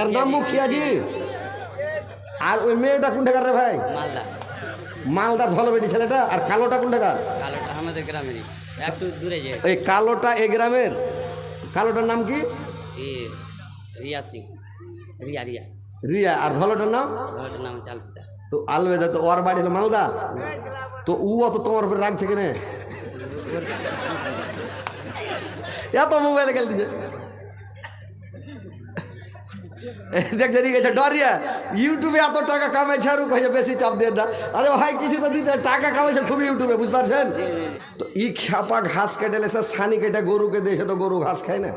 এর নাম মুখিয়াজি আর ওই মেয়েটা কোন টাকার রে ভাই? মালদা। মালদার ভালো বেটি ছেলেটা আর কালোটা কোন টাকার কালোটা আমাদের গ্রামেরই। একটু দূরে যে। এই কালোটা এ গ্রামের? কালোটার নাম কি? রিয়া সিং। রিয়া রিয়া। রিয়া আর ভালোটার নাম? ওটার নাম চালপিতা তো আলবেদা তো ওর বাড়ি হলো মালদা? তো উ অত তোমার উপরে রাখছে কেনে? এত মোবাইলে খেল ঠিক আছে ডরিয়া ইউটিউবে এত টাকা কামাইছে আর ও বেশি চাপ দিয়ে না। আরে ভাই, কিছু তো দিতে টাকা কামাইছে খুবই ইউটিউবে বুঝতে পারছেন তো ই খ্যাপা ঘাস কেটে লেছে, সানি কেটে গরুকে দিয়েছে তো গরু ঘাস খায় না।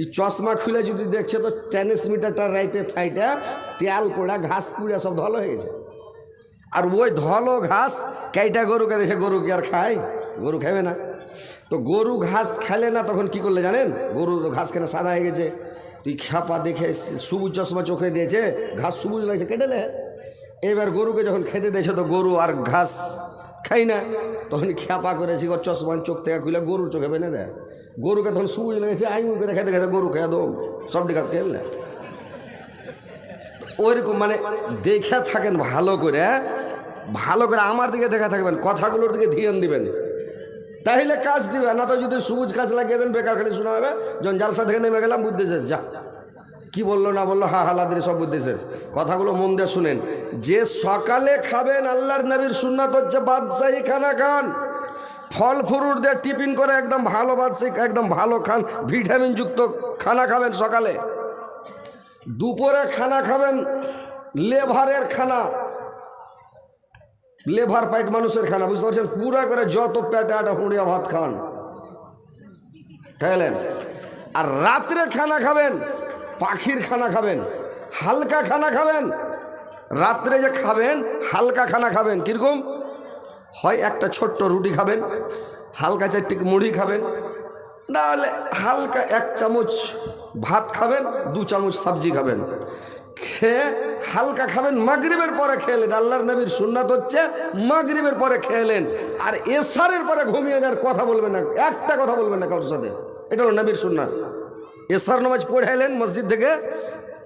ই চশমা খুলে যদি দেখছে, তো টেনিস মিটারটা রাইতে ফাইটা, তেল পোড়া ঘাস পুড়া সব ধলো হয়ে গেছে। আর ওই ধলো ঘাস কেইটা গরুকে দেশে গরু কি আর খায়? গরু খাবে না। তো গরু ঘাস খেলে না, তখন কি করলে জানেন? গরু ঘাস কেনা সাদা হয়ে গেছে। তুই খ্যাপা দেখে সবুজ চশমা চোখে দিয়েছে, ঘাস সবুজ লাগছে কেটেলে এবার গরুকে যখন খেতে দিয়েছে তো গরু আর ঘাস খাই না। তখন খ্যাপা করেছি ওর চশমা চোখ থেকে খুলে গরুর চোখে বেনে দেয়। গরুকে তখন সবুজ লেগেছে আইমু করে খেতে খেতে গরু খেয়ে দম। সবটি ঘাস খেলে ওইরকম মানে দেখে থাকেন ভালো করে? ভালো করে আমার দিকে দেখা থাকবেন, কথাগুলোর দিকে ধ্যান দিবেন। তাহলে কাজ দিবে, না তো যদি সবুজ কাজ লাগিয়ে দেন, বেকার খালি শোনা হবে, যখন জালসা থেকে নেমে গেলাম, বুদ্ধি শেষ, যা। কি বলল, না বলল, হা হালাদের সব বুদ্ধি শেষ। কথাগুলো মন দিয়ে শুনেন। যে সকালে খাবেন, আল্লাহর নবীর সুন্নাত হচ্ছে বাদশাহী খানা খান ফল, ফ্রুট দিয়ে টিফিন করে একদম ভালো বাদশাহী, একদম ভালো খান, ভিটামিন যুক্ত খানা খাবেন সকালে। দুপুরে খানা খাবেন, লেভারের খানা। লেভার পাইট মানুষের খানা, বুঝতে পারছেন? পুরা করে যত পেটে আটা হুঁড়িয়া ভাত খান। খাইলেন আর রাত্রে খানা খাবেন, পাখির খানা খাবেন, হালকা খানা খাবেন, রাত্রে যে খাবেন, হালকা খানা খাবেন, কীরকম? হয় একটা ছোট্ট রুটি খাবেন, হালকা চারটি মুড়ি খাবেন, না হলে হালকা এক চামচ ভাত খাবেন, দু চামচ সবজি খাবেন। খেয়ে হালকা খাবেন, মাগরিবের পরে খেলেন। আল্লাহর নবীর সুন্নাত হচ্ছে মাগরিবের পরে খেলেন। আর এসারের পরে ঘুমিয়ে যাওয়ার কথা বলবেন না, একটা কথা বলবেন না কারোর সাথে। এটা হলো নবীর সুন্নাত। এসার নামাজ পড়ে এলেন মসজিদ থেকে,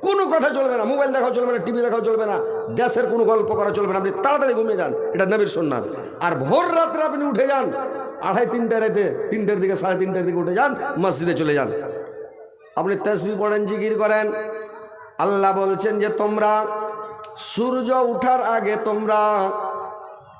কোনো কথা চলবে না, মোবাইল দেখাও চলবে না, টিভি দেখাও চলবে না দেশের কোনো গল্প করা চলবে না, আপনি তাড়াতাড়ি ঘুমিয়ে যান, এটা নবীর সুন্নাত। আর ভোর রাত্রে আপনি উঠে যান, আড়াই তিনটে রাতে, তিনটের দিকে, সাড়ে তিনটের দিকে উঠে যান, মসজিদে চলে যান। আপনি তসবি পড়েন, জিকির করেন আল্লাহ বলছেন যে তোমরা সূর্য উঠার আগে তোমরা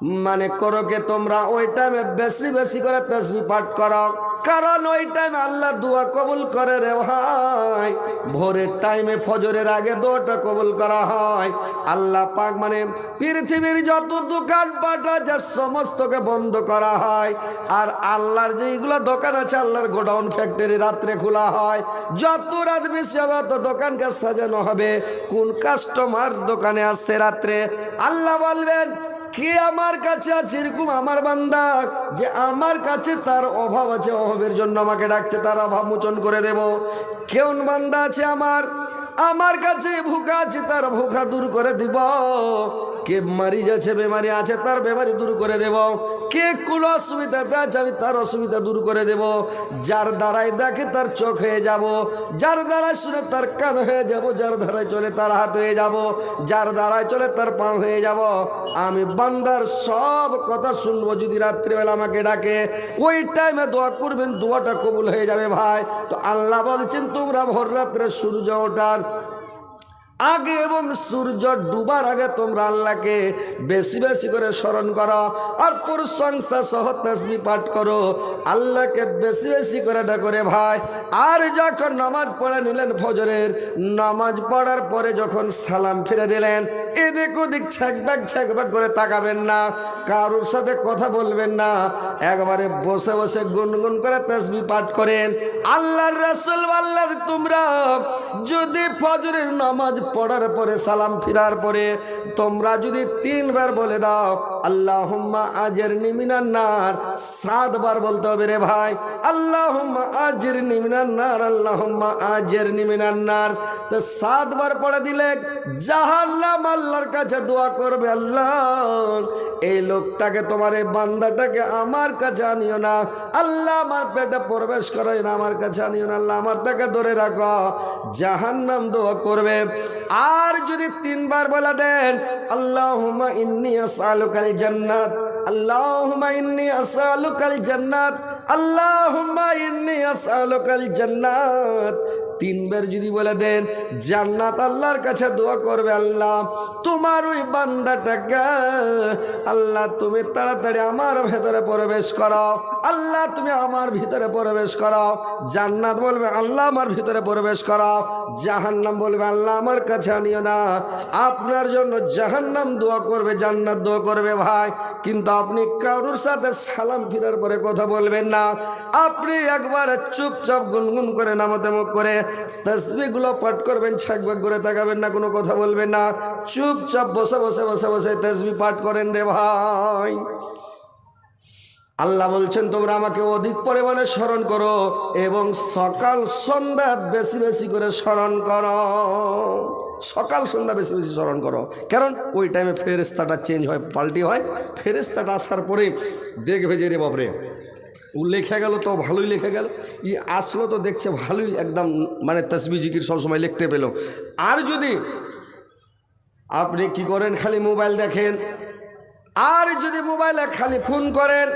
মানে করো কে তোমরা, ওই টাইমে বেশি বেশি করে তসবি পাঠ করো। কারণ ওই টাইমে আল্লাহ দোয়া কবুল করে রে ভাই। ভোরের টাইমে ফজরের আগে দোয়াটা কবুল করা হয়। আল্লাহ পাক মানে পৃথিবীর যত দোকান পাট আছে, সমস্তকে বন্ধ করা হয়। আর আল্লাহর যেইগুলো দোকান আছে, আল্লাহর গোডাউন ফ্যাক্টরি রাত্রে খোলা হয়। যত রাত বেশি হবে, তত দোকানকে সাজানো হবে। কোন কাস্টমার দোকানে আসছে রাত্রে? আল্লাহ বলবেন কে আমার কাছে আছে এরকম আমার বান্দা? যে আমার কাছে তার অভাব আছে, অভাবের জন্য আমাকে ডাকছে, তার অভাব মোচন করে দেব। কেউন বান্দা আছে আমার? আমার কাছে ভুকা আছে, তার ভুকা দূর করে দিব। কে মারি যাচ্ছে, বেমারি আছে, তার বেমারি দূর করে দেব। কে কোন অসুবিধাতে আছে আমি তার অসুবিধা দূর করে দেব। যার দ্বারাই দেখে তার চোখ হয়ে যাব। যার দ্বারাই শুনে তার কান হয়ে যাব, যার দ্বারাই চলে তার হাত হয়ে যাব। যার দ্বারাই চলে তার পা হয়ে যাব। আমি বান্দার সব কথা শুনব, যদি রাত্রিবেলা আমাকে ডাকে, ওই টাইমে দোয়া করবেন, দোয়াটা কবুল হয়ে যাবে ভাই। তো আল্লাহ বলছেন, তোমরা ভোর রাত্রে সূর্য ওঠার আগে এবং সূর্য ডুবার আগে তোমরা আল্লাহকে বেশি বেশি করে স্মরণ করো আর প্রশংসা সহ তসবি পাঠ করো। আল্লাহকে বেশি বেশি করে ডাকরে ভাই। আর যখন নামাজ পড়ে নিলেন ফজরের, নামাজ পড়ার পরে যখন সালাম ফিরে দিলেন, এদিক ওদিক ছ্যাকব্যাক ছ্যাকব্যাক করে তাকাবেন না, কারোর সাথে কথা বলবেন না। একবারে বসে বসে গুনগুন করে তসবি পাঠ করেন। আল্লাহর রসুল আল্লাহর তোমরা যদি ফজরের নামাজ পড়ার পরে, সালাম ফিরার পরে তোমরা যদি তিনবার বলে দাও আল্লাহ আজের নিমিনান্নার সাতবার বলতে হবে রে ভাই আল্লাহ আজের নিমিনান্নার আল্লাহ আজের নিমিনান্নার তো সাতবার পড়ে দিলে জাহান্নাম আল্লাহর কাছে দোয়া করবে, আল্লাহ, এই লোকটাকে, তোমার এই বান্দাটাকে আমার কাছে আনিও না, আল্লাহ আমার পেটে প্রবেশ করাই না, আমার কাছে আনিও না, আল্লাহ আমার তাকে ধরে রাখো। জাহান্নাম দোয়া করবে। আর যদি তিনবার বলা দেন আল্লাহমা ইন্নি আসালুকাল জান্নাত, আল্লাহুম্মা ইন্নি আসালুকাল জান্নাত, আল্লাহুম্মা ইন্নি আসালুকাল জান্নাত। তিনবার যদি বলে দেন, জান্নাত আল্লাহর কাছে দোয়া করবে আল্লাহ, তোমার ওই বান্দাটাকে আল্লাহ তুমি তাড়াতাড়ি আমার ভেতরে প্রবেশ করো আল্লাহ তুমি আমার ভিতরে প্রবেশ করো জান্নাত বলবে আল্লাহ আমার ভিতরে প্রবেশ করো জাহান্নাম বলবে আল্লাহ আমার কাছে আনিও না। আপনার জন্য জাহান্নাম দোয়া করবে, জান্নাত দোয়া করবে ভাই, কিন্তু আপনি কারোর সাথে সালাম ফিরার পরে কথা বলবেন না। আপনি একবার চুপচাপ গুনগুন করে নামাতে মুখ করে তসবিগুলো পাঠ করবেন ছাকবাক করে তাকাবেন না, কোনো কথা বলবেন না। চুপচাপ বসে বসে বসে বসে তসবি পাঠ করেন রে ভাই। আল্লাহ বলছেন, তোমরা আমাকে অধিক পরিমাণে স্মরণ করো এবং সকাল, সন্ধ্যা বেশি বেশি করে স্মরণ করো। সকাল, সন্ধ্যা বেশি বেশি স্মরণ করো। কারণ ওই টাইমে ফেরেস্তাটা চেঞ্জ হয়, পাল্টি হয়। ফেরেস্তাটা আসার পরে দেখবে যে রে বাপরে ও লেখা গেল তো ভালোই লেখা গেল। ই আসলো তো দেখছে ভালোই একদম মানে তসবি জিকির সবসময় লিখতে পেল। আর যদি আপনি কি করেন, খালি মোবাইল দেখেন, আর যদি মোবাইলে খালি ফোন করেন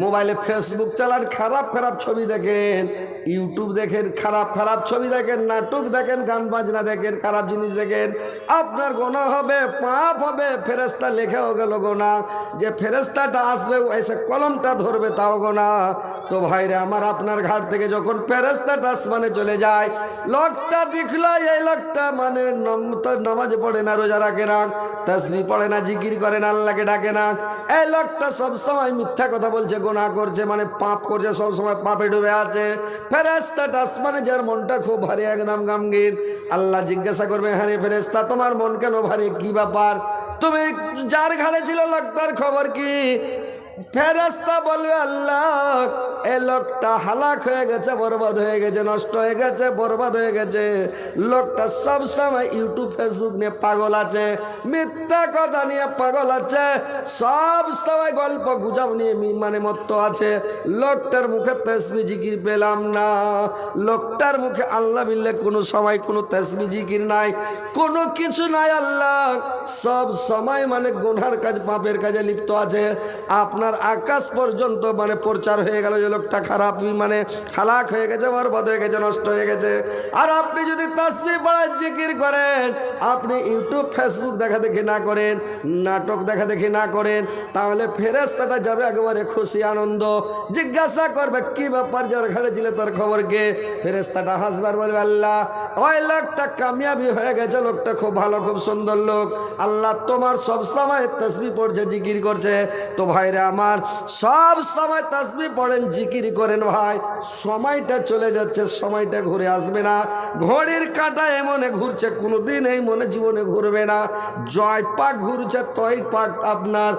মোবাইলে ফেসবুক চালান, খারাপ খারাপ ছবি দেখেন। ইউটিউব দেখেন, খারাপ খারাপ ছবি দেখেন, নাটক দেখেন, গান বাজনা দেখেন, খারাপ জিনিস দেখেন। আপনার গোনা হবে, পাপ হবে ফেরেস্তা লেখাও গেল গোনা। যে ফেরেস্তাটা আসবে এসে কলমটা ধরবে, তাও গোনা। তো ভাইরে, আমার আপনার ঘাট থেকে যখন ফেরেস্তাটা আসমানে চলে যায়, লোকটা দেখল, এই লোকটা মানে নামাজ পড়ে না, রোজা রাখে না তসবি পড়ে না, জিকির করে না, আল্লাহকে ডাকে না। এই লোকটা সবসময় মিথ্যা কথা বলছে গোনা করছে মানে পাপ করছে সবসময় পাপে ডুবে আছে। ফেরেস্তাটা আসমানে যার মনটা খুব ভারী, একদম গামগীর আল্লাহ জিজ্ঞাসা করবে হারে ফেরেস্তা তোমার মন কেন ভারী? কি ব্যাপার? তুমি যার ঘাড়ে ছিল লোকটার খবর কি? ফেরাস্তা বলবে, আল্লাহ এ লোকটা হালাক হয়ে গেছে, বরবাদ হয়ে গেছে, নষ্ট হয়ে গেছে, বরবাদ হয়ে গেছে। লোকটা সব সময় ইউটিউব, ফেসবুক নিয়ে পাগল আছে, মিথ্যা কথা নিয়ে পাগল আছে, সব সময় গল্প গুজব নিয়ে মানে মত্ত আছে। লোকটার মুখে তসবি জিকির পেলাম না। লোকটার মুখে আল্লাহ বিল্লে কোনো সময় কোনো তসবি জিকির নাই, কোনো কিছু নাই আল্লাহ। সব সময় মানে গোনার কাজ, পাপের কাজে লিপ্ত আছে। আপনার আকাশ পর্যন্ত মানে প্রচার হয়ে গেল যে লোকটা খারাপ মানে খালাক হয়ে গেছে, বরবাদ হয়ে গেছে, নষ্ট হয়ে গেছে। আর আপনি যদি তাসবি পড়ার জিকির করেন, আপনি ইউটিউব, ফেসবুক দেখা দেখি না করেন, নাটক দেখা দেখি না করেন, তাহলে ফেরেস্তাটা যাবে একেবারে খুশি, আনন্দ। জিজ্ঞাসা করবে, কি ব্যাপার যার ঘাড়ে ছিল তোর খবর কে ফেরেস্তাটা হাসবার বলবে, আল্লাহ, ওই লোকটা কামিয়াবি হয়ে গেছে, লোকটা খুব ভালো, খুব সুন্দর লোক। আল্লাহ তোমার সব সময় তসবি পড়ছে, জিকির করছে। তো ভাইরা আমার, সব সময় তসবি পড়েন জিকির করেন ভাই, সময়টা চলে যাচ্ছে, সময়টা ঘুরে আসবে না। ঘড়ির কাঁটা এমনে ঘুরছে, কোনোদিন এই মনে জীবনে ঘুরবে না। জয় পাক ঘুরছে, তয় পাক আপনার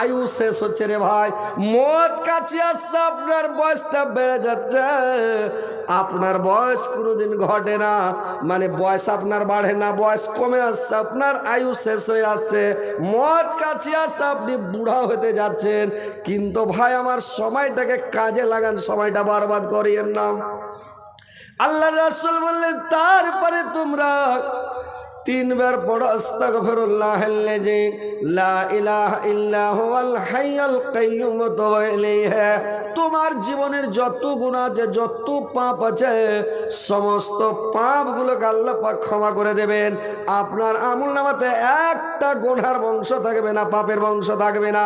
আয়ু শেষ হচ্ছে রে ভাই। মদ কাছে আসছে, আপনার বয়সটা বেড়ে যাচ্ছে। আপনার বয়স কোনোদিন ঘটে না। মানে বয়স আপনার বাড়ে না, বয়স কমে আসছে, আপনার আয়ু শেষ হয়ে আসছে, মদ কাছে আসছে আপনি বুড়া হতে যাচ্ছেন। কিন্তু ভাই, আমার সময়টাকে কাজে লাগান, সময়টা বরবাদ করিয়েন না। আল্লাহ রাসুল বললেন, তারপরে তোমরা তিনবার পড়ো আস্তাগফিরুল্লাহ আল্লাযী লা ইলাহা ইল্লা হুয়াল হাইয়ুল কাইয়্যুম ওয়া ইলাইহি। তোমার জীবনের যত গুনাহ আছে, যত পাপ আছে, সমস্ত পাপগুলোকে আল্লাহ পাক ক্ষমা করে দেবেন। আপনার আমল নামাতে একটা গোনার বংশ থাকবে না, পাপের বংশ থাকবে না।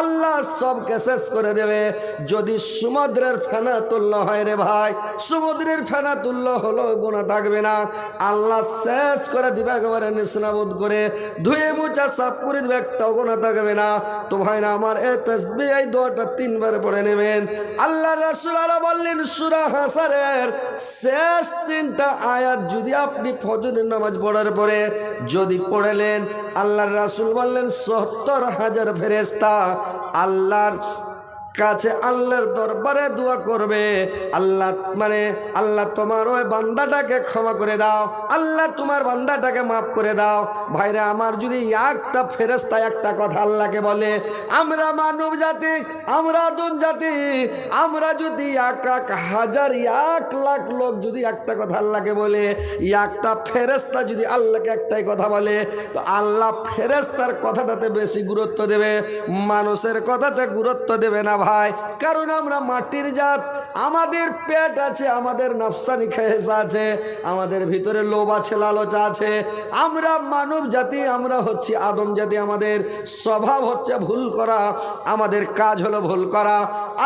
আল্লাহ সবকে শেষ করে দেবে। যদি সমুদ্রের ফেনা তুল্য হয় রে ভাই, সমুদ্রের ফেনা তুল্য হলো গোনা থাকবে না। আল্লাহ শেষ করে দিবে একবারে নিসনাবোধ করে ধুয়ে মুচা সাফ করে দেবে, একটাও গোনা থাকবে না। তো ভাইরা আমার এ তসবি এই দোয়াটা তিনবার পড়ে নেবেন। আল্লাহ রাসূল আরও বললেন, সূরা হাসারের শেষ তিনটা আয়াত যদি আপনি ফজরের নামাজ পড়ার পরে যদি পড়েলেন, আল্লাহর রাসূল বললেন, সত্তর হাজার ফেরেস্তা আল্লাহর কাছে আল্লাহর দরবারে দোয়া করবে। আল্লাহ মানে আল্লাহ তোমার ওই বান্দাটাকে ক্ষমা করে দাও। আল্লাহ তোমার বান্দাটাকে মাফ করে দাও। ভাইরা, আমার যদি একটা ফেরেস্তা একটা কথা আল্লাহকে বলে, আমরা মানব জাতি, আমরা আদম জাতি, আমরা যদি এক এক হাজার, এক লাখ লোক যদি একটা কথা আল্লাহকে বলে, একটা ফেরেস্তা যদি আল্লাহকে একটাই কথা বলে, তো আল্লাহ ফেরেস্তার কথাটাতে বেশি গুরুত্ব দেবে। মানুষের কথাতে গুরুত্ব দেবে না ভাই, কারণ আমরা মাটির জাত। আমাদের পেট আছে, আমাদের নফসানি খেয়েসা আছে, আমাদের ভিতরে লোভ আছে, লালচা আছে। আমরা মানব জাতি, আমরা হচ্ছি আদম জাতি, আমাদের স্বভাব হচ্ছে ভুল করা, আমাদের কাজ হলো ভুল করা।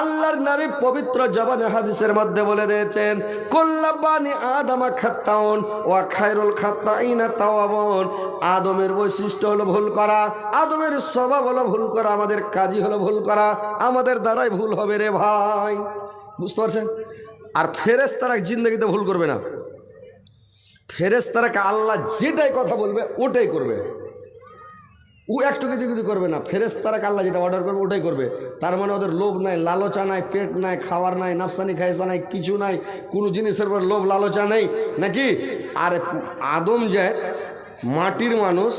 আল্লাহর নবী পবিত্র জবানে হাদিসের মধ্যে বলে দিয়েছেন কল্লাবানি আদামা খাত্তাউন ও খায়রুল খাত্তাইনা তাওয়াবন। আদমের বৈশিষ্ট্য হলো ভুল করা, আদমের স্বভাব হলো ভুল করা, আমাদের কাজই হলো ভুল করা, আমাদের দ্বারাই ভুল হবে রে ভাই। বুঝতে পারছেন? আর ফেরেস তারা জিন্দগিতে ভুল করবে না। ফেরেস তারাকে আল্লাহ যেটাই কথা বলবে, ওটাই করবে। ও একটু কিছু কিছু করবে না। ফেরেস তারা আল্লাহ যেটা অর্ডার করবে, ওটাই করবে। তার মানে ওদের লোভ নাই, লালচা নাই, পেট নাই, খাওয়ার নাই, নাফসানি, খাইসা নাই, কিছু নাই, কোনো জিনিসের উপর লোভ, লালচা নেই, নাকি? আর আদম যায় মাটির মানুষ,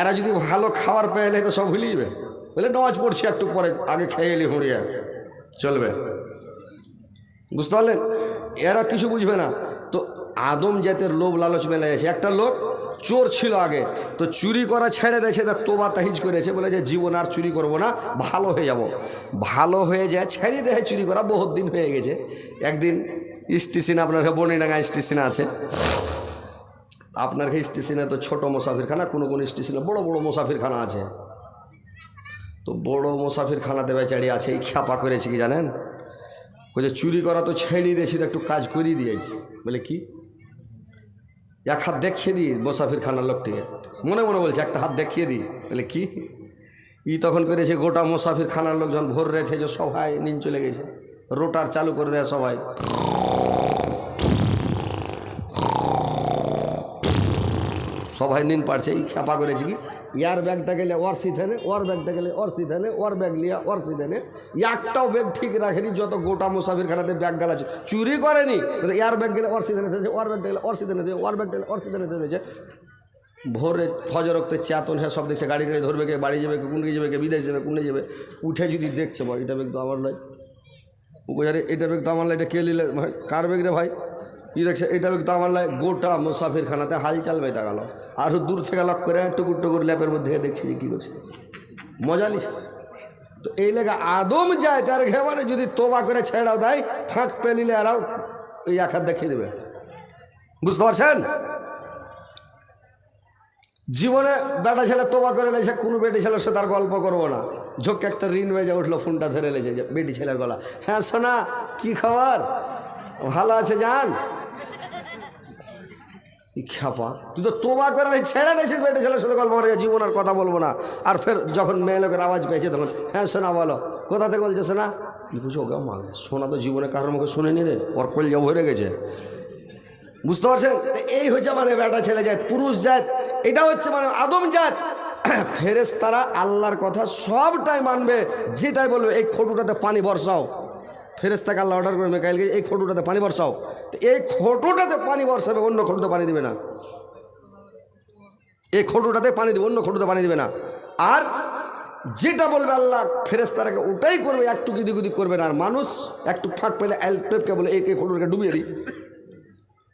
এরা যদি ভালো খাবার পেয়ে তো সব ভুলিয়ে যাবে বলে, নামাজ পড়ছি একটু পরে, আগে খেয়ে এলি হুঁড়িয়া। চলবে। বুঝতে পারলেন? এরা কিছু বুঝবে না। তো আদম জাতের লোভ লালচ মেলে গেছে একটা লোক চোর ছিল আগে, তো চুরি করা ছেড়ে দিয়েছে, তা তোবা তাহিজ করেছে, বলে যে, জীবন আর চুরি করব না, ভালো হয়ে যাব। ভালো হয়ে যায়, ছেড়ে দেয়, চুরি করা বহুত দিন হয়ে গেছে। একদিন স্টেশন আপনার বনিডাঙ্গা স্টেশন আছে। আপনার স্টেশনে তো ছোট মুসাফিরখানা, কোনো কোনো স্টেশনে বড় বড় মুসাফিরখানা আছে। তো বড় মুসাফিরখানাতে বেচারি আছে, এই খ্যাপা করেছে কি জানেন? বলছে, চুরি করা তো ছেড়ে দিয়েছি একটু কাজ করিয়ে দিয়েছি বলে, কি? এক হাত দেখিয়ে দিই মুসাফির খানার লোকটিকে। মনে মনে বলছে, একটা হাত দেখিয়ে দিই। বলে, কি? ই তখন করেছে, গোটা মুসাফির খানার লোক যখন ভোর রেখেছে সবাই নিন চলে গেছে। রোটার চালু করে দেয় সবাই। সবাই নিন পারছে, এই খ্যাপা করেছে কি? ইয়ার ব্যাগটা গেলে ওর সিথানে ওর ব্যাগটা গেলে ওর সিথানে ওর ব্যাগ লিয়া ওর সিথানে একটাও ব্যাগ ঠিক রাখেনি, যত গোটা মুসাফির খানাতে ব্যাগ গেলা চুরি করেনি? ইয়ার ব্যাগ গেলে ওর সিথানে থেছে ওর ব্যাগ গেলে ওর সিথানে থেছে ওর ব্যাগ গেলে ওর সিথানে থেছে ভোরে ফজর রক্তে চেতন হ্যাঁ সব দেখছে, গাড়ি গাড়ি ধরবে কে, বাড়ি যাবে কে, কোন যাবে কে, বিদেশ যাবে, কোনে যাবে, উঠে যদি দেখছে, ভাই, এটা ব্যাগ তো আমার নয়। উজারে এটা ব্যাগ তো আমার লাই এটা কে নিলে? ভাই, কার ব্যাগ রে ভাই? ই দেখছে, এটা তো আমার লাই গোটা মুসাফির খানাতে হালচাল বেতা গেল। আরও দূর থেকে লক করে টুকুর টুকুর ল্যাপের মধ্যে দেখছি যে কী করছে। মজা নিস তো এই লেগে আদম যায় তার ঘেবারে যদি তোবা করে ছেড়াও দেয় ফাঁক পেলিলে আরাও এই হাত দেখিয়ে দেবে। বুঝতে পারছেন? জীবনে বেটা ছেলে তোবা করে লেছে কোনো বেটি ছেলের সাথে আর গল্প করব না। ঝোঁক একটা ঋণ বেজে উঠল, ফোনটা ধরে লেছে বেটি ছেলের গলা। হ্যাঁ সোনা, কি খবর? ভালো আছে, জান? এই খ্যাপা তুই তো তোবা করে ছেড়ে দিয়েছিস বেটি ছেলের সাথে গল্প করে জীবন আর কথা বলব না। আর ফের যখন মেয়ে লোকের আওয়াজ পেয়েছে তখন হ্যাঁ শোনা বলো, কোথা থেকে বলছে সোনা? বুঝো ওকে মাগে সোনা তো জীবনে কারোর মুখে শুনে নি রে। ওর কল যা ভরে গেছে। বুঝতে পারছেন? এই হচ্ছে মানে বেটা ছেলে জাত, পুরুষ জাত, এটা হচ্ছে মানে আদম জাত। ফেরেস তারা আল্লাহর কথা সবটাই মানবে, যেটাই বলবে, এই খটুটাতে পানি বর্ষাও। ফেরেস্তাকে আল্লাহ অর্ডার করে মেকাইলকে এই খটুটাতে পানি বর্ষাও। এই খটুটাতে পানি বর্ষাবে অন্য খটুতে পানি দিবে না। এই খটুটাতে পানি দেবে, অন্য খটুতে পানি দিবে না। আর যেটা বলবে আল্লাহ ফেরেস্তারাকে ওটাই করবে, একটু গিদি গুদি করবে না। আর মানুষ একটু ফাঁক পেলে অ্যালটেপকে বলে এই খটুটাকে ডুবিয়ে দিই।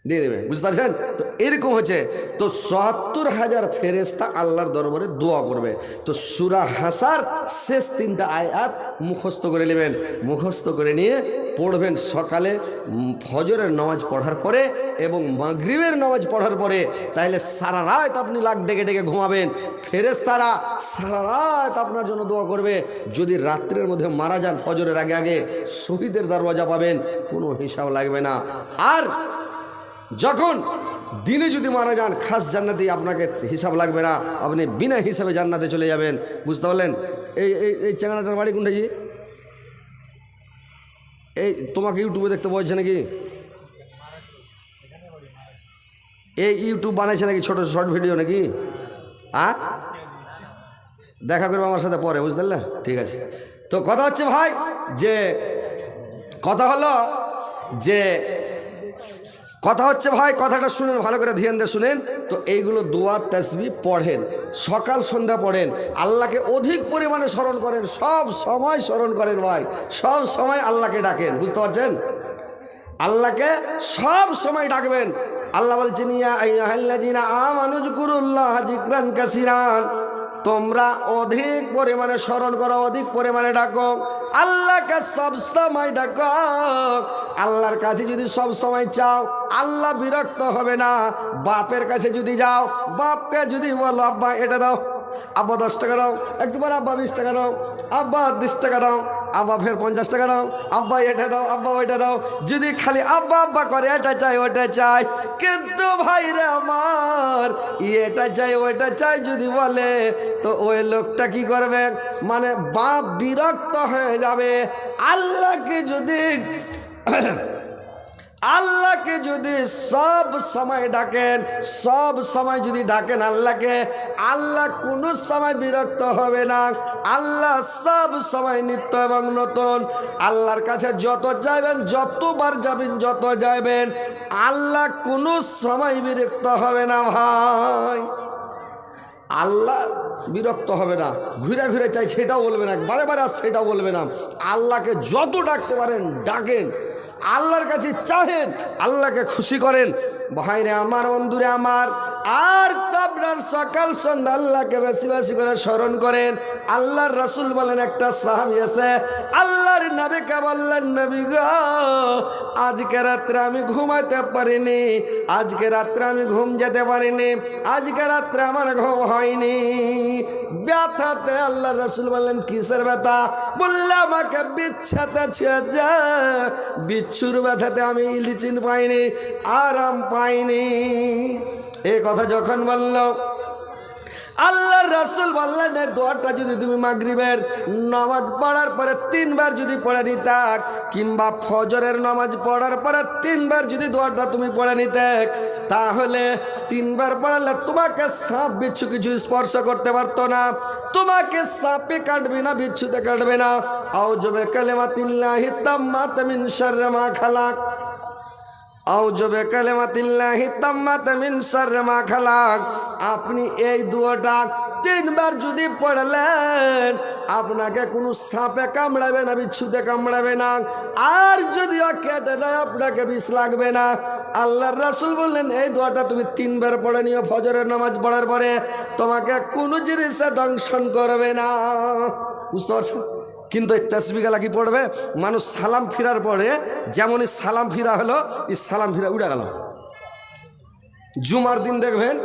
দিয়ে দেবে, বুঝতে পারছেন? তো এরকম হচ্ছে, তো সত্তর হাজার ফেরেস্তা আল্লাহর দরবারে দোয়া করবে। তো সুরা হাসার শেষ তিনটা আয়াত মুখস্থ করে নেবেন। মুখস্থ করে নিয়ে পড়বেন সকালে ফজরের নামাজ পড়ার পরে এবং মাগরিবের নামাজ পড়ার পরে। তাহলে সারা রাত আপনি লাখ ডেকে ডেকে ঘুমাবেন। ফেরেস্তারা সারা রাত আপনার জন্য দোয়া করবে। যদি রাত্রের মধ্যে মারা যান ফজরের আগে আগে, শহীদের দরওয়াজা পাবেন, কোনো হিসাব লাগবে না। আর যখন দিনে যদি মারা যান, খাস জান্নাতি আপনাকে হিসাব লাগবে না। আপনি বিনা হিসাবে জান্নাতে চলে যাবেন। বুঝতে পারলেন? এই এই চ্যাংড়াটার বাড়ি কোনটা জি? এই, তোমাকে ইউটিউবে দেখতে বলছে নাকি? এই ইউটিউব বানাইছে নাকি ছোট শর্ট ভিডিও নাকি? আ? দেখা করবে আমার সাথে পরে, বুঝতে পারলে? ঠিক আছে। তো কথা হচ্ছে ভাই, যে, কথা হলো যে কথা হচ্ছে ভাই, কথাটা শুনেন, ভালো করে ধ্যান দিয়ে শুনেন। তো এইগুলো দোয়া, তসবি পড়েন, সকাল সন্ধ্যা পড়েন, আল্লাহকে অধিক পরিমাণে স্মরণ করেন, সব সময় স্মরণ করেন ভাই, সব সময় আল্লাহকে ডাকেন, বুঝতে পারছেন? আল্লাহকে সব সময় ডাকবেন। আল্লাহ বলছেন তোমরা অধিক পরিমাণে স্মরণ করো, অধিক পরিমাণে ডাকো। আল্লাহকে সব সময় ডাকো। আল্লাহর কাছে যদি সব সময় চাও, আল্লাহ বিরক্ত হবে না। বাপের কাছে যদি যাও, বাপকে যদি বলো, আব্বা, এটা দাও। আব্বা, দশ টাকা দাও। একটু পরে আব্বা, বিশ টাকা দাও। আব্বা বিশ টাকা দাও। আব্বা, ফের পঞ্চাশ টাকা দাও। আব্বা, এটা দাও। আব্বা, ওইটা দাও। যদি খালি আব্বা আব্বা করে, এটা চাই ওটা চাই। কিন্তু ভাই রে আমার, এটা চাই, ওইটা চাই যদি বলে, তো ওই লোকটা কি করবে? মানে বাপ বিরক্ত হয়ে যাবে। আল্লাহকে যদি আল্লাহকে যদি সব সময় ডাকেন, সব সময় যদি ডাকেন আল্লাহকে, আল্লাহ কোনো সময় বিরক্ত হবে না। আল্লাহ সব সময় নিত্য এবং নতুন। আল্লাহর কাছে যত যাবেন যতবার যাবেন, যত যাবেন আল্লাহ কোনো সময় বিরক্ত হবে না ভাই। আল্লাহ বিরক্ত হবে না। ঘুরে ঘুরে চাই, সেটাও বলবে না। বারে বারে আর সেটাও বলবে না। আল্লাহকে যত ডাকতে পারেন, ডাকেন। আল্লাহর কাছে চাহেন আল্লাহকে খুশি করেন। ভাইরে আমার বন্ধুরে আমার আর আপনার সকাল সন্ধ্যা আল্লাহকে বেশি বেশি করে স্মরণ করেন। আল্লাহর রসুল বলেন একটা সাহাবি আছে, আল্লাহর নবীকে বললেন, নবী গো, আজকে রাত্রে আমি ঘুমাতে পারিনি, আজকে রাত্রে আমি ঘুম যেতে পারিনি, আজকে রাত্রে আমার ঘুম হয়নি। ব্যথাতে আল্লাহ রসুল বললেন, কিসের ব্যথা? বললে, আমাকে বিচ্ছাতে ছেজে বিচ্ছুর ব্যথাতে আমি ইলিচিন পাইনি, আরাম পাইনি। এ কথা যখন বলল, আল্লাহর রাসুল বললেন দোয়াটা যদি তুমি মাগরিবের নামাজ পড়ার পরে তিনবার যদি পড়ে নিতাক কিংবা ফজরের নামাজ পড়ার পরে তিনবার যদি দোয়াটা তুমি পড়ে নিতে, তাহলে তিনবার পড়ালে তোমাকে সাপ বিচ্ছু কিছু স্পর্শ করতে পারতো না। তোমাকে সাপে কাটবে না, বিচ্ছুতে কাটবে না। আও জবে কালেমাতিল্লাহি তাম্মাত মিন শাররি মা খালাক। আউজবে কালেমাতিল্লাহি তাম্মাত মিন শাররি মা খালাক। আপনি এই দুয়াটা তিনবার যদি পড়লেন, আপনাকে কোনো সাপে কামড়াবে না, বিচ্ছুতে কামড়াবে না। আর যদিও কেটে দেয়, আপনাকে বিষ লাগবে না। আল্লাহর রাসুল বললেন, এই দোয়াটা তুমি তিনবার পড়ে নিও ফজরের নামাজ পড়ার পরে। তোমাকে কোনো জিনিসে দংশন করবে না। বুঝতে পারছেন? কিন্তু এই তসবিগালা কি পড়বে? মানুষ সালাম ফিরার পরে যেমনই সালাম ফিরা হলো, এই সালাম ফিরা উড়ে গেল। জুমার দিন দেখবেন,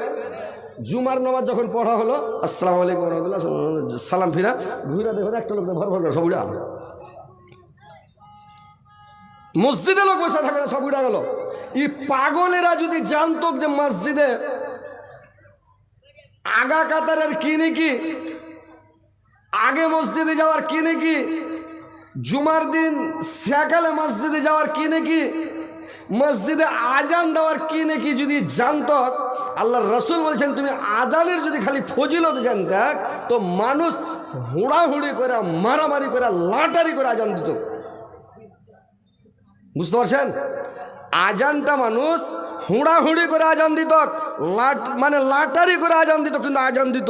জুমার নামাজ যখন পড়া হলো, আসসালামু আলাইকুম রহমতুল্লাহ, সালাম ফিরা, ঘুরে দেখবেন একটা লোক ভর ভর সব উড়ে গেল। মসজিদে লোক বসে থাকে না সব উড়ে গেল। এই পাগলেরা যদি জানতো যে মসজিদে আগা কাতারের কি আগে মসজিদে যাওয়ার কি নাকি? জুমার দিন সকালে মসজিদে যাওয়ার কি নাকি? মসজিদে আজান দেওয়ার কি নাকি যদি জানত? আল্লাহ রসুল বলছেন, তুমি আজানের যদি খালি ফজিলত জানতে, তো মানুষ হুড়াহুড়ি করে, মারামারি করে, লাটারি করে আজান দিত। বুঝতে পারছেন? আজানটা মানুষ হুড়াহুড়ি করে আজান দিত, লাট মানে লাটারি করে আজান দিত, কিন্তু আজান দিত।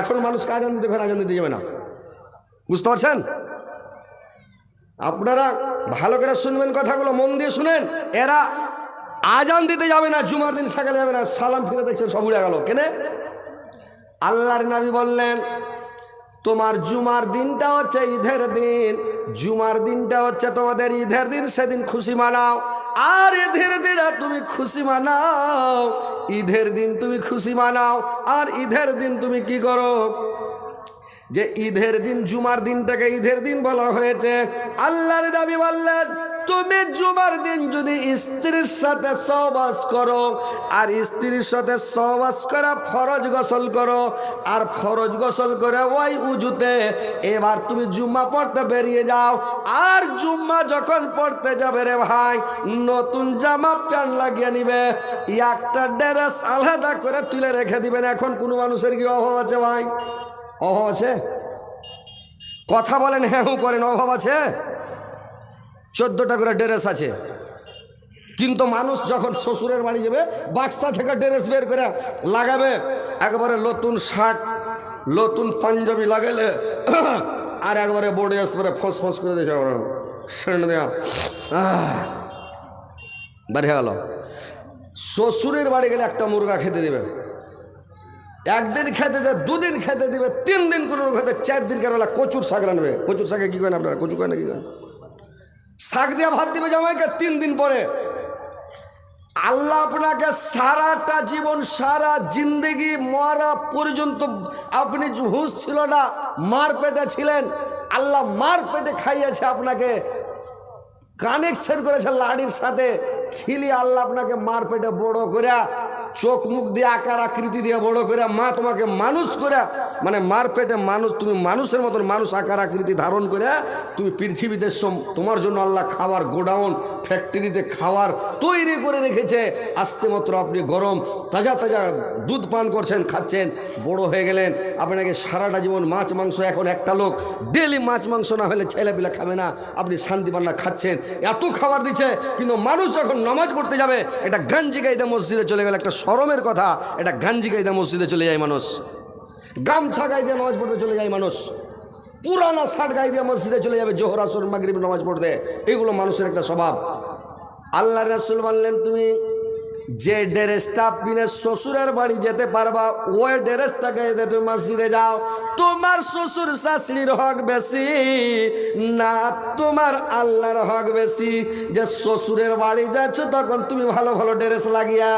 এখন মানুষকে আজান দিতে এখন আজান দিতে যাবে না। বুঝতে পারছেন? আপনারা ভালো করে শুনবেন কথাগুলো, মন দিয়ে শুনেন। এরা আজান দিতে যাবে না, জুমার দিন সকালে যাবে না, সালাম ফিরে দেখছেন, সব উড়ে গেল। কেনে? আল্লাহর নবী বললেন, তোমার জুমার দিনটা হচ্ছে ঈদের দিন। জুমার দিনটা হচ্ছে তোমাদের ঈদের দিন, সেদিন খুশি মানাও। আর ঈদের দিন তুমি খুশি মানাও। ঈদের দিন তুমি খুশি মানাও। আর ঈদের দিন তুমি কি করো? যে ঈদের দিন, জুমার দিনটাকে ঈদের দিন বলা হয়েছে। আল্লাহর নবী বললেন, তুমি জুমার দিন যদি স্ত্রীর সাথে সহবাস করো, আর স্ত্রীর সাথে সহবাস করা ফরজ গোসল করো, আর ফরজ গোসল করে ওই উজুতে এবার তুমি জুম্মা পড়তে বেরিয়ে যাও। আর জুম্মা যখন পড়তে যাবে রে ভাই, নতুন জামা প্যান্ট লাগিয়ে নিবে, একটা ড্রেস আলাদা করে তুলে রেখে দিবেন। এখন কোনো মানুষের কি অভাব আছে ভাই? অভাব আছে? কথা বলেন হ্যাঁ হুঁ করেন, অভাব আছে? চোদ্দোটা করে ড্রেস আছে। কিন্তু মানুষ যখন শ্বশুরের বাড়ি যাবে, বাক্সা থেকে ড্রেস বের করে লাগাবে। একবারে নতুন শার্ট, নতুন পাঞ্জাবি লাগাইলে, আর একবারে বোর্ডে আসবে ফস ফস করে দিয়েছে সেন্ট দেওয়া বের হয়ে গেল। শ্বশুরের বাড়ি গেলে একটা মুরগা খেতে দেবে। একদিন খেতে দেবে দুদিন খেতে দিবে তিন দিন কোনো খেতে চার দিন কেন কচুর শাক রানবে কচুর শাকে কী করেন আপনারা? কচু করেন না কী করেন? শাক দিয়ে ভাত দিবে জামাইকে তিন দিন পরে। আল্লাহ আপনাকে সারাটা জীবন, সারা জিন্দগি মরা পর্যন্ত আপনি হুশ ছিল না, মার পেটে ছিলেন। আল্লাহ মার পেটে খাইয়েছে আপনাকে। কানেকশন করেছে লাড়ির সাথে। খিলি আল্লাহ আপনাকে মার পেটে বড় করে চোখ মুখ দিয়ে আকার আকৃতি দিয়ে বড় করে মা তোমাকে মানুষ করে মানে মার পেটে মানুষ, তুমি মানুষের মতন মানুষ আকার আকৃতি ধারণ করে, তুমি পৃথিবীতে তোমার জন্য আল্লাহ খাবার গোডাউন, ফ্যাক্টরিতে খাবার তৈরি করে রেখেছে। আস্তে মাত্র আপনি গরম, তাজা তাজা দুধ পান করছেন, খাচ্ছেন, বড় হয়ে গেলেন। আপনাকে সারাটা জীবন মাছ, মাংস, এখন একটা লোক। ডেলি মাছ, মাংস না হলে ছেলেপিলা খাবে না, আপনি শান্তি পান্না খাচ্ছেন। এত খাবার দিচ্ছে, কিন্তু মানুষ যখন নামাজ পড়তে যাবে এটা গাঞ্জি গাইদা মসজিদে চলে গেলে একটা শরমের কথা, এটা গাঞ্জি গাইদা মসজিদে চলে যায় মানুষ। গামছা গাই দিয়ে নামাজ পড়তে চলে যায় মানুষ। পুরানা শার্ট গাই দিয়ে মসজিদে চলে যাবে জোহর, আসর, মাগরিব নামাজ পড়তে। এগুলো মানুষের একটা স্বভাব। আল্লাহ রাসুল বললেন তুমি যে ড্রেসটা পিনে শ্বশুরের বাড়ি যেতে পারবা, ওই ড্রেসটাকে এতে তুমি মসজিদে যাও। তোমার শ্বশুর শাশুড়ির হক বেশি, না তোমার আল্লাহর হক বেশি। যে শ্বশুরের বাড়ি যাচ্ছ, তখন তুমি ভালো ভালো ড্রেস লাগিয়া,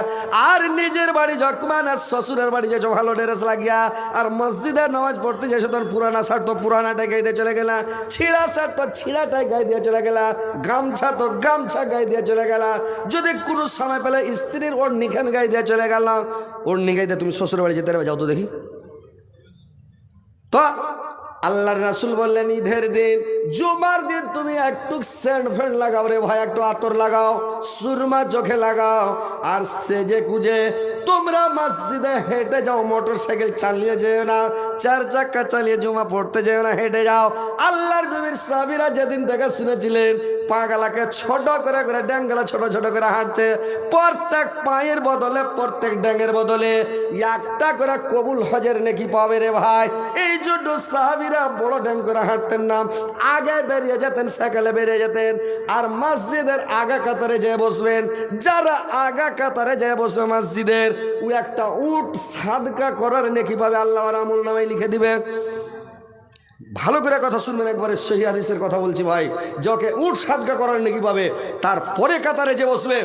আর নিজের বাড়ি যখন আর শ্বশুরের বাড়ি যাচ্ছ, ভালো ড্রেস লাগিয়া। আর মসজিদে নামাজ পড়তে যাচ্ছ, তখন পুরানা শার্ট তো পুরানাটাই গাই দিয়ে চলে গেলা, ছিঁড়া শার্ট তো ছিঁড়াটাই গাই দিয়ে চলে গেলা, গামছা তো গামছা গাই দিয়ে চলে গেলা। যদি কোনো সময় পেলে স্ত্রীর ওর নিখান গাই দিয়ে চলে গেলাম। ওর নিখাই দিয়ে তুমি শ্বশুর বাড়ি যেতে পারবে, যাও তো দেখি। তো আল্লাহর রাসুল বললেন, ঈদের দিন, জুমার দিন তুমি একটু স্যান্ড ফ্যান্ড লাগাও রে ভাই, একটু আতর লাগাও, সুরমা চোখে লাগাও, আর সেজে কুজে তোমরা মসজিদে হেঁটে যাও, মোটর সাইকেল চালিয়ে যেও না, চার চাক্কা চালিয়ে জুমা পড়তে যেও না, হেঁটে যাও। আল্লাহর নবীর সাবিরা যেদিন থেকে শুনেছিলেন পাগালাকে ছোট করে করে ড্যাঙ্গলা ছোট ছোট করে হাঁটছে। প্রত্যেক পায়ের বদলে, প্রত্যেক ড্যাঙ্গের বদলে একটা করে কবুল হজের নাকি পাবে রে ভাই। এই জন্য সাহাবিরা বড় ড্যাং করে হাঁটতেন না। আগে বেরিয়ে যেতেন, সকালে বেরিয়ে যেতেন। আর মসজিদের আগা কাতারে যেয়ে বসবেন। যারা আগা কাতারে যেয়ে বসবে মসজিদের, ও একটা উট সাদকা করার নাকি পাবে আল্লাহ আমল নামাই লিখে দিবে। ভালো করে কথা শুনবেন একবারে সেই হাদিসের কথা বলছি ভাই। যাকে উঠ সাদগা করার নাকি পাবে তারপরে কাতারে যে বসবে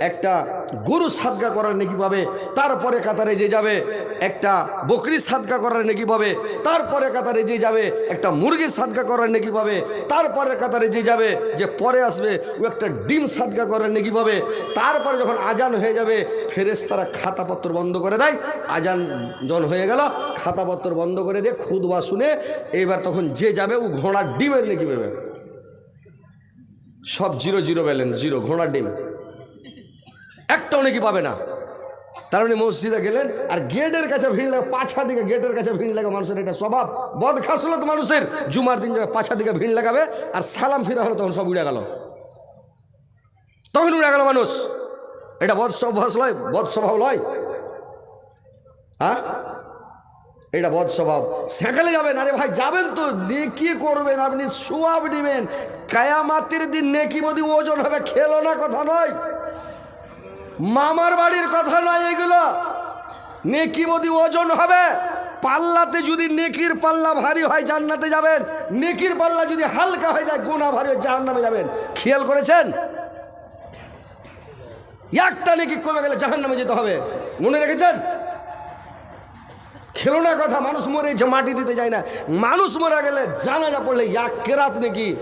একটা গরু সাদগা করার নাকি পাবে, তারপরে কাতারে যে যাবে, একটা বকরি সাদগা করার নাকি পাবে, তারপরে কাতারে যে যাবে, একটা মুরগি সাদগা করার নাকি পাবে, তারপরে কাতারে যে যাবে, যে পরে আসবে, ও একটা ডিম সাদগা করার নাকি পাবে, তারপরে যখন আজান হয়ে যাবে ফেরেস তারা খাতাপত্র বন্ধ করে দেয়, আজান জন হয়ে গেল, খাতাপত্র বন্ধ করে দিয়ে খুদবা শুনে, এবার তখন যে যাবে, ও ঘোড়ার ডিমের নাকি পাবে। সব জিরো জিরো পেলেন জিরো, ঘোড়ার ডিম। একটাও নাকি পাবে না। তার মানে মসজিদে গেলেন, আর গেটের কাছে ভিড় লাগে পাছা দিকে গেটের কাছে ভিড় লাগে মানুষের একটা স্বভাব। বদ খাসলো তো মানুষের, জুমার দিন যাবে পাছা দিকে ভিড় লাগাবে, আর সালাম ফিরা হলো, তখন সব উড়ে গেল। তখন উড়ে গেল মানুষ। এটা বদ অভ্যাস লয়, বদ স্বভাব লয়। হ্যাঁ এটা বদ স্বভাব। সেখানে যাবেন, আরে ভাই, যাবেন তো, নেকি করবেন, আপনি সোয়াব নেবেন। কায়ামাতির দিন নেকি মদি ওজন হবে, খেলো না, কথা নয়। মামার বাড়ির কথা নয় এগুলো। নেকি মদি ওজন হবে। পাল্লাতে যদি নেকির পাল্লা ভারী হয়, জান্নাতে যাবেন। নেকির পাল্লা যদি হালকা হয়ে যায় গোনা ভারী হয় জাহান্নামে যাবেন। খেয়াল করেছেন? একটা নেকি কমে গেলে জাহান্নামে যেতে হবে। মনে রেখেছেন? খেলোনা কথা, মানুষ মরেছে মাটি দিতে যায় না। মানুষ মরে গেলে জানা জানাজা পড়লে এক কেরাত নাকি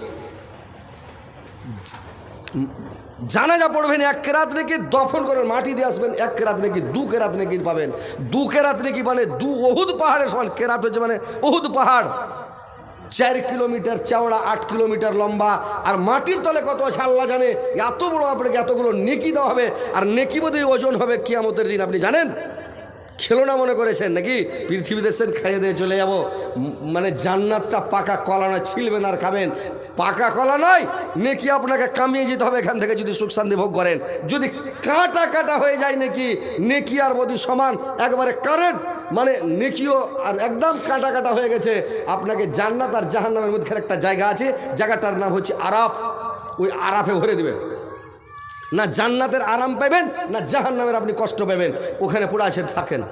জানাজা পড়বেন, এক কেরাত নাকি দফন করেন, মাটি দিয়ে আসবেন, এক কেরাত নাকি দু কেরাত নাকি পাবেন। দু কেরাত নাকি মানে দু অহুদ পাহাড়ের সমান, কেরাত হচ্ছে মানে অহুদ পাহাড়। চার কিলোমিটার চওড়া, আট কিলোমিটার লম্বা, আর মাটির তলে কত আছে আল্লাহ জানে, এত বড় আপনাকে এতগুলো নেকি দেওয়া হবে, আর নেকি বোধহয় ওজন হবে কিয়ামতের দিন, আপনি জানেন? খেলনা মনে করেছেন নাকি? পৃথিবীতে সেন খাইয়ে দিয়ে চলে যাব। মানে জান্নাতটা পাকা কলা নয় ছিলবেন আর খাবেন। পাকা কলা নয়, নেকি আপনাকে কামিয়ে যেতে হবে এখান থেকে যদি সুখ শান্তি ভোগ করেন। যদি কাটা কাটা হয়ে যায় নাকি, নেকি আর বদি সমান, একবারে কারেন্ট মানে নেকিও আর একদম কাটা কাটা হয়ে গেছে। আপনাকে জান্নাত আর জাহান্নামের মধ্যে একটা জায়গা আছে, জায়গাটার নাম হচ্ছে আরাফ। ওই আরাফে ভরে দেবে না জান্নাতের আরাম পাবেন না জাহান্নামের আপনি কষ্ট পাবেন ওখানে পড়ে আছেন থাকেন।